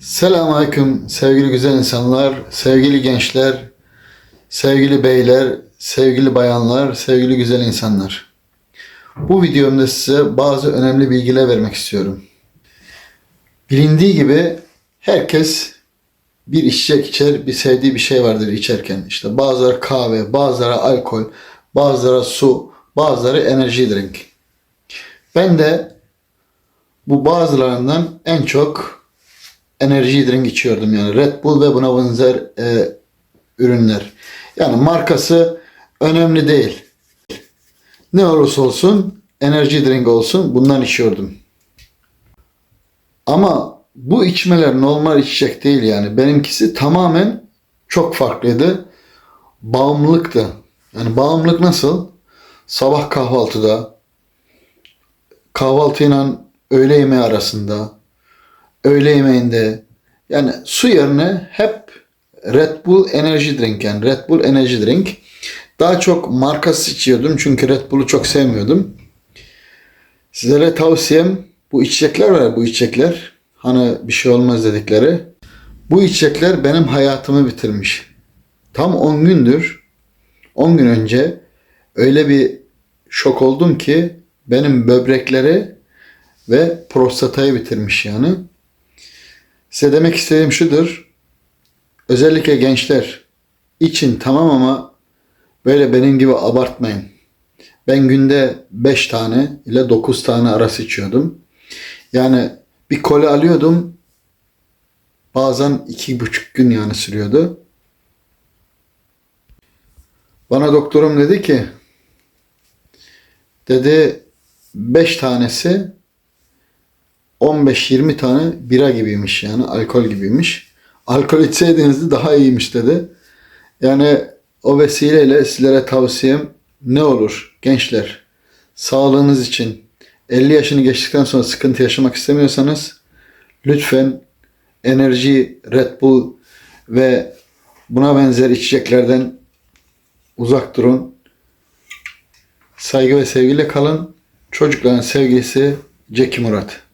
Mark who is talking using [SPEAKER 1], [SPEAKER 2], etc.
[SPEAKER 1] Selamünaleyküm sevgili güzel insanlar, sevgili gençler, sevgili beyler, sevgili bayanlar, sevgili güzel insanlar. Bu videomda size bazı önemli bilgiler vermek istiyorum. Bilindiği gibi herkes bir içecek içer, bir sevdiği bir şey vardır içerken. İşte bazıları kahve, bazıları alkol, bazıları su, bazıları enerji drink. Ben de bu bazılarından en çok enerji drink içiyordum yani Red Bull ve buna benzer e, ürünler. Yani markası önemli değil. Ne olursa olsun enerji drink olsun bundan içiyordum. Ama bu içmeler normal içecek değil yani. Benimkisi tamamen çok farklıydı. Bağımlılıktı. Yani bağımlılık nasıl? Sabah kahvaltıda, kahvaltıyla öğle yemeği arasında, öğle yemeğinde yani su yerine hep Red Bull Energy Drink yani Red Bull Energy Drink. Daha çok markası içiyordum çünkü Red Bull'u çok sevmiyordum. Sizlere tavsiyem bu içecekler var bu içecekler. Hani bir şey olmaz dedikleri. Bu içecekler benim hayatımı bitirmiş. Tam 10 gündür 10 gün önce öyle bir şok oldum ki benim böbrekleri ve prostatayı bitirmiş yani. Size demek istediğim şudur. Özellikle gençler için tamam ama böyle benim gibi abartmayın. Ben günde 5 tane ile 9 tane arası içiyordum. Yani bir koli alıyordum. Bazen iki buçuk gün yani sürüyordu. Bana doktorum dedi ki dedi 5 tanesi 15-20 tane bira gibiymiş yani alkol gibiymiş. Alkol içseydiniz de daha iyiymiş dedi. Yani o vesileyle sizlere tavsiyem ne olur gençler sağlığınız için 50 yaşını geçtikten sonra sıkıntı yaşamak istemiyorsanız lütfen enerji, Red Bull ve buna benzer içeceklerden uzak durun. Saygı ve sevgiyle kalın. Çocukların sevgisi Ceki Murat.